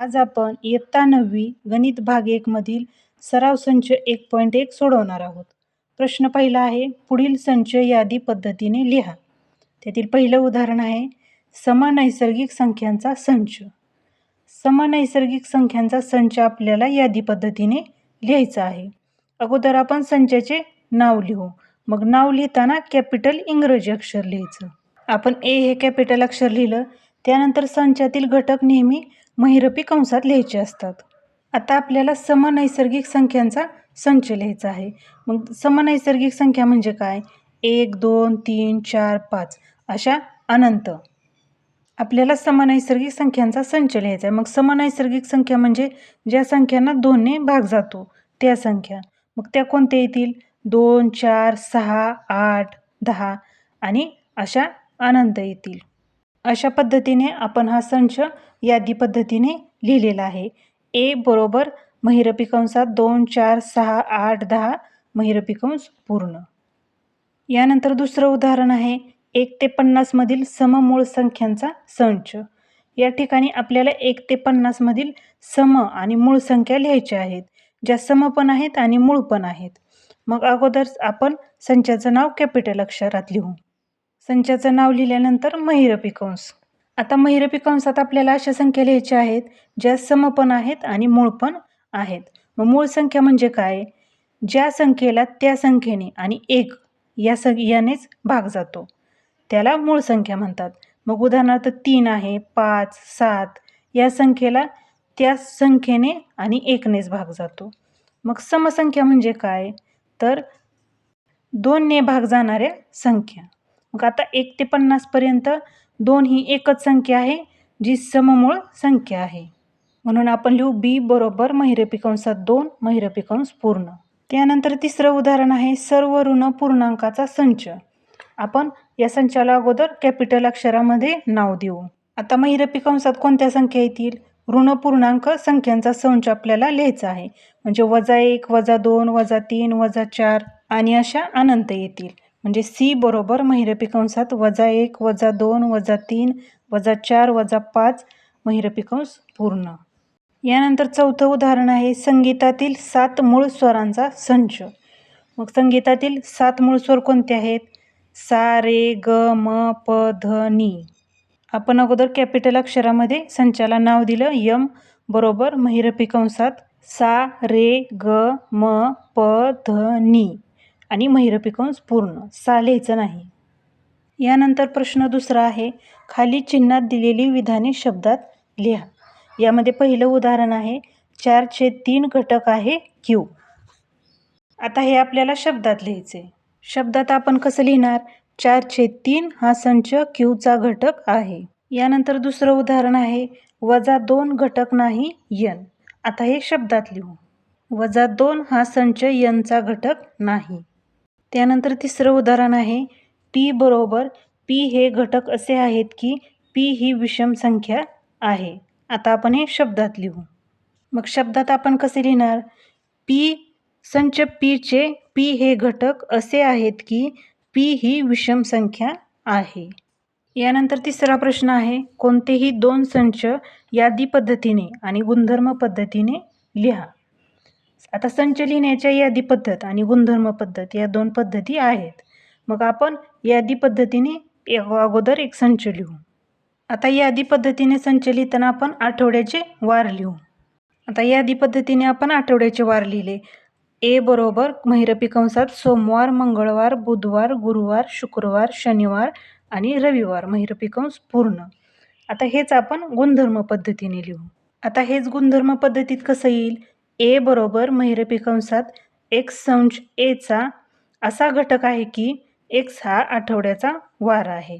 आज आपण इयत्ता नववी गणित भाग एकमधील सराव संच एक पॉईंट एक सोडवणार आहोत. प्रश्न पहिला आहे पुढील संच यादी पद्धतीने लिहा. त्यातील पहिलं उदाहरण आहे समनैसर्गिक संख्यांचा संच. समनैसर्गिक संख्यांचा संच आपल्याला यादी पद्धतीने लिहायचा आहे. अगोदर आपण संचाचे नाव लिहू. मग नाव लिहिताना कॅपिटल इंग्रजी अक्षर लिहायचं. आपण ए हे कॅपिटल अक्षर लिहिलं. त्यानंतर संचातील घटक नेहमी महिरपी कंसात लिहायचे असतात. आता आपल्याला समनैसर्गिक संख्यांचा संच लिहायचा आहे. मग समनैसर्गिक संख्या म्हणजे काय? एक दोन तीन चार पाच अशा अनंत. आपल्याला समनैसर्गिक संख्यांचा संच लिहायचा आहे. मग समनैसर्गिक संख्या म्हणजे ज्या संख्यांना दोनने भाग जातो त्या संख्या. मग त्या कोणत्या येतील? दोन चार सहा आठ दहा आणि अशा अनंत येतील. अशा पद्धतीने आपण हा संच यादी पद्धतीने लिहिलेला आहे. ए बरोबर महिरपी कंसात दोन चार सहा आठ दहा महिरपी कंस पूर्ण. यानंतर दुसरं उदाहरण आहे. एक ते पन्नासमधील सममूळ संख्यांचा संच. या ठिकाणी आपल्याला एक ते पन्नासमधील सम आणि मूळ संख्या लिहायच्या आहेत. ज्या सम पण आहेत आणि मूळ पण आहेत. मग अगोदर आपण संचाचं नाव कॅपिटल अक्षरात लिहू. संचाचं नाव लिहिल्यानंतर महिरपी कंस आता महिरपी कंसात आपल्याला अशा संख्या लिहायच्या आहेत ज्या सम पण आहेत आणि मूळ पण आहेत. मग मूळ संख्या म्हणजे काय? ज्या संख्येला त्या संख्येने आणि एक या सग यानेच भाग जातो. त्याला मूळ संख्या म्हणतात. मग उदाहरणार्थ तीन आहे पाच सात या संख्येला त्या संख्येने आणि एकनेच भाग जातो. मग समसंख्या म्हणजे काय? तर दोनने भाग जाणाऱ्या संख्या. मग आता एक ते पन्नासपर्यंत दोन ही एकच संख्या आहे जी सममूळ संख्या आहे. म्हणून आपण लिहू बी बरोबर महिरपी कंसात दोन महिरपी कंस पूर्ण. त्यानंतर तिसरं उदाहरण आहे सर्व ऋण पूर्णांकाचा संच. आपण या संचाला अगोदर कॅपिटल अक्षरामध्ये नाव देऊ. आता महिरपी कंसात कोणत्या संख्या येतील? ऋण पूर्णांक संख्यांचा संच आपल्याला लिहायचा आहे. म्हणजे वजा एक वजा दोन वजा तीन वजा चार आणि अशा अनंत येतील. म्हणजे सी बरोबर महिरपी कंसात वजा एक वजा दोन वजा तीन वजा चार वजा पाच महिरपी कंस पूर्ण. यानंतर चौथं उदाहरण आहे संगीतातील सात मूळ स्वरांचा संच. मग संगीतातील सात मूळ स्वर कोणते आहेत? सा रे ग म प ध नी. आपण अगोदर कॅपिटल अक्षरामध्ये संचाला नाव दिलं. यम बरोबर महिरपी कंसात सा रे ग म प ध नी. आणि महिरपी कंस पूर्ण. सा लिहायचं नाही. यानंतर प्रश्न दुसरा आहे. खाली चिन्हात दिलेली विधाने शब्दात लिहा. यामध्ये पहिलं उदाहरण आहे चार छेद तीन घटक आहे क्यू आता हे आपल्याला शब्दात लिहायचे शब्दात आपण कसं लिहिणार? चार छेद तीन हा संच क्यूचा घटक आहे. यानंतर दुसरं उदाहरण आहे वजा दोन घटक नाही यन आता हे शब्दात लिहू. वजा दोन हा संच यनचा घटक नाही. त्यानंतर तिसरं उदाहरण आहे पी बरोबर पी हे घटक असे आहेत की पी ही विषम संख्या आहे. आता आपण हे शब्दात लिहू. मग शब्दात आपण कसे लिहिणार? पी संच पीचे पी हे घटक असे आहेत की पी ही विषम संख्या आहे. यानंतर तिसरा प्रश्न आहे कोणतेही दोन संच यादी पद्धतीने आणि गुणधर्म पद्धतीने लिहा. आता संच लिहिण्याच्या यादी पद्धत आणि गुणधर्म पद्धत या दोन पद्धती आहेत. मग आपण यादी पद्धतीने अगोदर एक संच लिहू. आता यादी पद्धतीने संच लिहिताना आपण आठवड्याचे वार लिहू. आता यादी पद्धतीने आपण आठवड्याचे वार लिहिले. ए बरोबर महिरपी कंसात सोमवार मंगळवार बुधवार गुरुवार शुक्रवार शनिवार आणि रविवार महिरपी कंस पूर्ण. आता हेच आपण गुणधर्म पद्धतीने लिहू. आता हेच गुणधर्म पद्धतीत कसं येईल? ए बरोबर महिरपी कंसात एक्स संच एचा असा घटक आहे की एक्स हा आठवड्याचा वार आहे.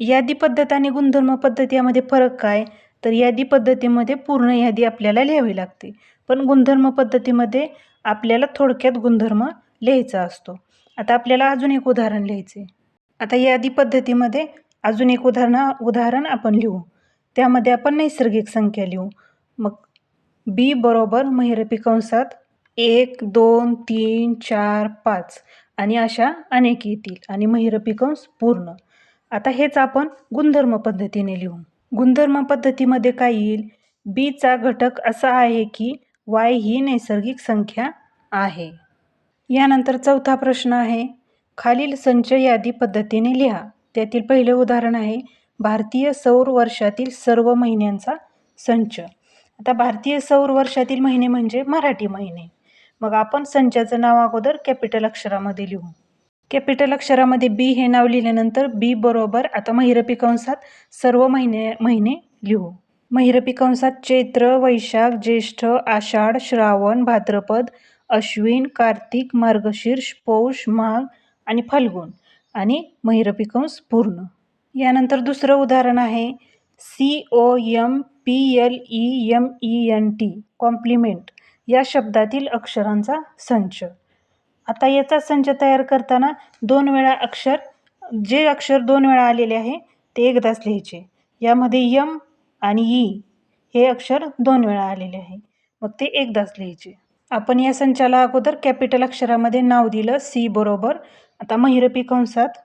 यादी पद्धत आणि गुणधर्म पद्धती यामध्ये फरक काय? तर यादी पद्धतीमध्ये पूर्ण यादी आपल्याला लिहावी लागते. पण गुणधर्म पद्धतीमध्ये आपल्याला थोडक्यात गुणधर्म लिहायचा असतो. आता आपल्याला अजून एक उदाहरण लिहायचे. आता यादी पद्धतीमध्ये अजून एक उदाहरण उदाहरण आपण लिहू. त्यामध्ये आपण नैसर्गिक संख्या लिहू. मग बी बरोबर महिरपी कंसात एक दोन तीन चार पाच. आणि अशा अनेक येतील आणि महिरपी कंस पूर्ण. आता हेच आपण गुणधर्म पद्धतीने लिहू. गुणधर्म पद्धतीमध्ये काय येईल? बीचा घटक असा आहे की वाय ही नैसर्गिक संख्या आहे. यानंतर चौथा प्रश्न आहे. खालील संच यादी पद्धतीने लिहा. त्यातील पहिले उदाहरण आहे. भारतीय सौर वर्षातील सर्व महिन्यांचा संच. आता भारतीय सौर वर्षातील महिने म्हणजे मराठी महिने. मग आपण संचाचं नाव अगोदर कॅपिटल अक्षरामध्ये लिहू. कॅपिटल अक्षरामध्ये बी हे नाव लिहिल्यानंतर बी बरोबर आता महिरपी कंसात सर्व महिने महिने लिहू. महिरपी कंसात चैत्र वैशाख ज्येष्ठ आषाढ श्रावण भाद्रपद अश्विन कार्तिक मार्गशीर्ष पौष माघ आणि फाल्गुन आणि महिरपी कंस पूर्ण. यानंतर दुसरं उदाहरण आहे. C O M P L E M E N T complement या शब्दातील अक्षरांचा संच. आता याचा संच तयार करताना दोन वेळा अक्षर जे अक्षर दोन वेळा आलेले आहे ते एकदाच लिहायचे. यामध्ये यम आणि ई हे अक्षर दोन वेळा आलेले आहे मग ते एकदाच लिहायचे. आपण या संचाला अगोदर कॅपिटल अक्षरामध्ये नाव दिलं सी बरोबर. आता महिरपी कंसात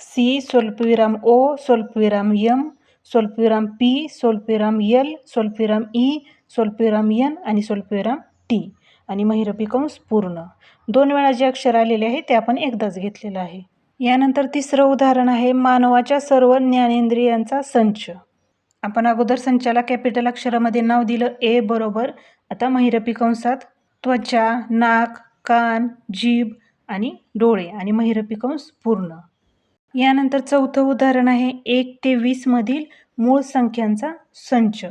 सी स्वल्पविराम ओ स्वल्पविराम यम स्वल्पविराम पी स्वल्पविराम यल स्वल्पविराम ई स्वल्पविराम यन आणि स्वल्पविराम टी आणि महिरपी कंस पूर्ण. दोन वेळा जे अक्षर आलेले आहे ते आपण एकदाच घेतलेलं आहे. यानंतर तिसरं उदाहरण आहे मानवाच्या सर्व ज्ञानेंद्रियांचा संच. आपण अगोदर संचाला कॅपिटल अक्षरामध्ये नाव दिलं ए बरोबर. आता महिरपी कंसात त्वचा नाक कान जीभ आणि डोळे आणि महिरपी कंस पूर्ण. यानंतर चौथं उदाहरण आहे एक ते वीसमधील मूळ संख्यांचा संच.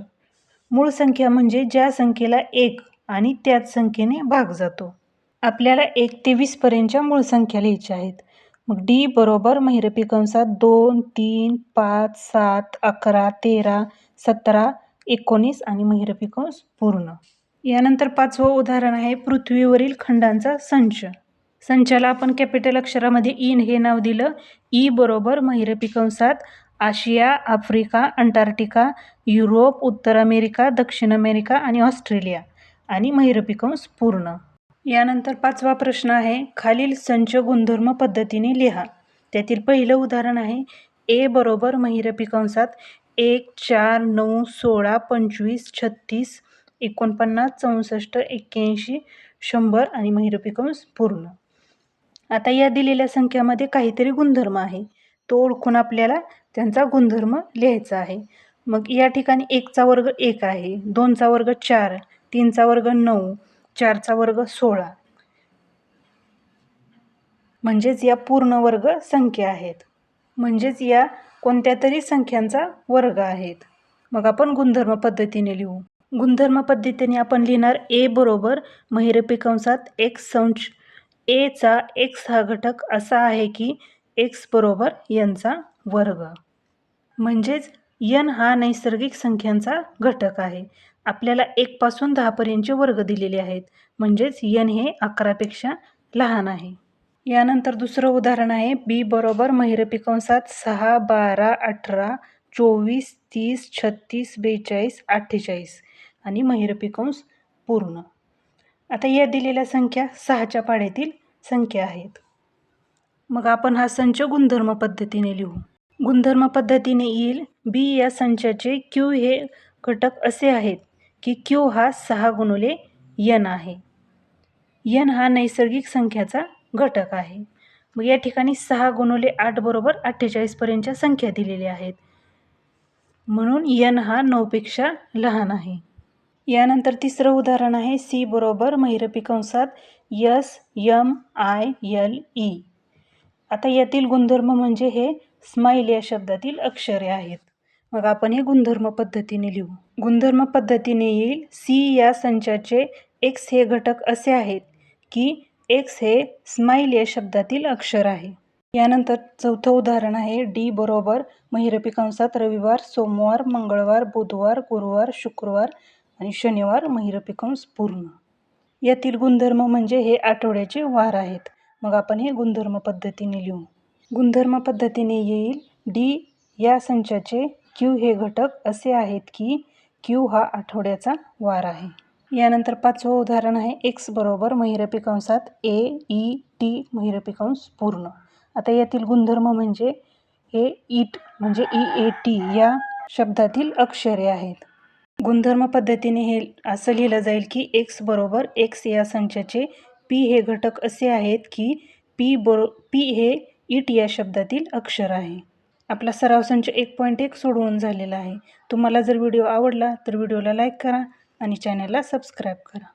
मूळ संख्या म्हणजे ज्या संख्येला एक आणि त्याच संख्येने भाग जातो. आपल्याला एक ते वीसपर्यंतच्या मूळ संख्या लिहायच्या आहेत. मग डी बरोबर महिरपी कंसात दोन तीन पाच सात अकरा तेरा सतरा एकोणीस आणि महिरपी कंस पूर्ण. यानंतर पाचवं उदाहरण आहे पृथ्वीवरील खंडांचा संच. संचाला आपण कॅपिटल अक्षरामध्ये इन हे नाव दिलं. ई बरोबर महिरपी कंसात आशिया आफ्रिका अंटार्क्टिका युरोप उत्तर अमेरिका दक्षिण अमेरिका आणि ऑस्ट्रेलिया आणि महिरपी कंस पूर्ण. यानंतर पाचवा प्रश्न आहे खालील संच गुणधर्म पद्धतीने लिहा. त्यातील पहिलं उदाहरण आहे ए बरोबर महिरपी कंसात एक चार नऊ सोळा पंचवीस छत्तीस एकोणपन्नास चौसष्ट एक्क्याऐंशी शंभर आणि महिरपी कंस पूर्ण. आता या दिलेल्या संख्यामध्ये काहीतरी गुणधर्म आहे. तो ओळखून आपल्याला त्यांचा गुणधर्म लिहायचा आहे. मग या ठिकाणी एकचा वर्ग एक आहे दोनचा वर्ग चार तीनचा वर्ग नऊ चारचा वर्ग सोळा. म्हणजेच या पूर्ण वर्ग संख्या आहेत. म्हणजेच या कोणत्या तरी संख्यांचा वर्ग आहेत. मग आपण गुणधर्म पद्धतीने लिहू. गुणधर्म पद्धतीने आपण लिहिणार ए बरोबर महिरपी कंसात एक्स संच एचा एक्स हा घटक असा आहे की एक्स बरोबर यनचा वर्ग. म्हणजेच यन हा नैसर्गिक संख्यांचा घटक आहे. आपल्याला एकपासून दहापर्यंतचे वर्ग दिलेले आहेत. म्हणजेच यन हे अकरापेक्षा लहान आहे. यानंतर दुसरं उदाहरण आहे बी बरोबर महिरपी कंसात सहा बारा अठरा चोवीस तीस छत्तीस बेचाळीस अठ्ठेचाळीस. आणि महिरपी कंस पूर्ण. आता या दिलेल्या संख्या सहाच्या पाड्यातील संख्या आहेत. मग आपण हा संच गुणधर्म पद्धतीने लिहू. गुणधर्म पद्धतीने येईल बी या संचाचे क्यू हे घटक असे आहेत की क्यू हा सहा गुणुले यन आहे. यन हा नैसर्गिक संख्याचा घटक आहे. मग या ठिकाणी सहा गुणुले आठ बरोबर अठ्ठेचाळीसपर्यंतच्या संख्या दिलेल्या आहेत. म्हणून यन हा नऊपेक्षा लहान आहे. यानंतर तिसरं उदाहरण आहे सी बरोबर महिरपी कंसात S M I L E. आता यातील गुणधर्म म्हणजे हे स्माईल या शब्दातील अक्षरे आहेत. मग आपण हे गुणधर्म पद्धतीने लिहू. गुणधर्म पद्धतीने येईल सी या संचाचे एक्स हे घटक असे आहेत की एक्स हे स्माईल या शब्दातील अक्षर आहे. यानंतर चौथं उदाहरण आहे डी बरोबर महिरपी कंसात रविवार सोमवार मंगळवार बुधवार गुरुवार शुक्रवार आणि शनिवार महिरपी पूर्ण. यातील गुणधर्म म्हणजे हे आठवड्याचे वार आहेत. मग आपण हे गुणधर्म पद्धतीने लिहू. गुणधर्म पद्धतीने येईल डी या संचाचे क्यू हे घटक असे आहेत की क्यू हा आठवड्याचा वार आहे. यानंतर पाचवं उदाहरण आहे एक्स बरोबर महिरपी कंसात ए ई e, टी महिरपी कंस पूर्ण. आता यातील गुणधर्म म्हणजे हे ईट म्हणजे ई ए टी या शब्दातील अक्षरे आहेत. गुणधर्म पद्धतीने हे असं लिहिलं जाईल की एक्स बरोबर एक्स या संचाचे पी हे घटक असे आहेत की पी बरो पी हे इट या शब्दातील अक्षर आहे. आपला सराव संच एक पॉईंट एक सोडवून झालेला आहे. तुम्हाला जर व्हिडिओ आवडला तर व्हिडिओला लाईक करा आणि चॅनलला सबस्क्राईब करा.